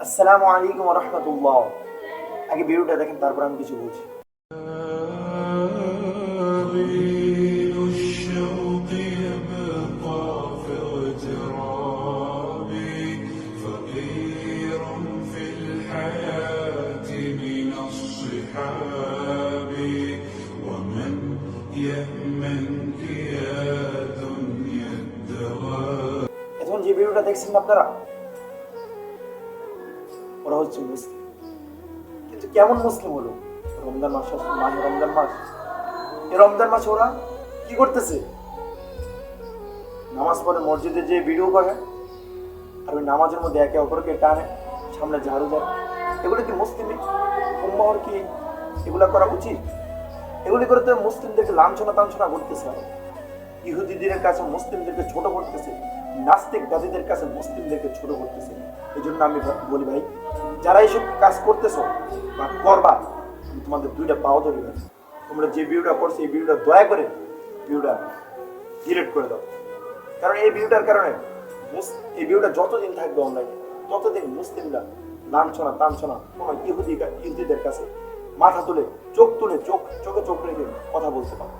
আসসালামু আলাইকুম রহমতুল্লাহ আগে ভিডিওটা দেখেন তারপর আমি কিছু বলছি এখন যে ভিডিওটা দেখছেন আপনারা ওরা হচ্ছে মুসলিম। কিন্তু কেমন মুসলিম হলো? রমজান মাস মাহে রমজান মাস। এই রমজান মাসে ওরা কি করতেছে? নামাজ পড়ে মসজিদে যে ভিডিও করে আর ওই নামাজের মধ্যে একে অপরকে টানে, সামনে ঝাড়ু দেয়। এগুলো কি মুসলিম উম্মাহর কি এগুলা করা উচিত? এগুলি করে তো মুসলিমদেরকে লাঞ্ছনা তাঞ্ছনা করতেছে। ইহুদিদের কাছে মুসলিমদেরকে ছোট করতেছে। নাস্তিক দাদিদের কাছে মুসলিমদেরকে ছোট করতেছে। এই জন্য আমি বলি ভাই, যারা এইসব কাজ করতেছো বা করবা তোমাদের দুইটা পাও ধরে তোমরা যে ভিডিওটা করছ, এই ভিডিওটা দয়া করে ভিডিওটা ডিলিট করে দাও। কারণ এই ভিডিওটার কারণে এই ভিডিওটা যতদিন থাকবে অনলাইনে ততদিন মুসলিমরা লাঞ্ছনা, তাঞ্ছনা, কোনো ইহুদি ইহুদিদের কাছে মাথা তুলে, চোখ তুলে, চোখ চোখে চোখ রেখে কথা বলতে পারবে।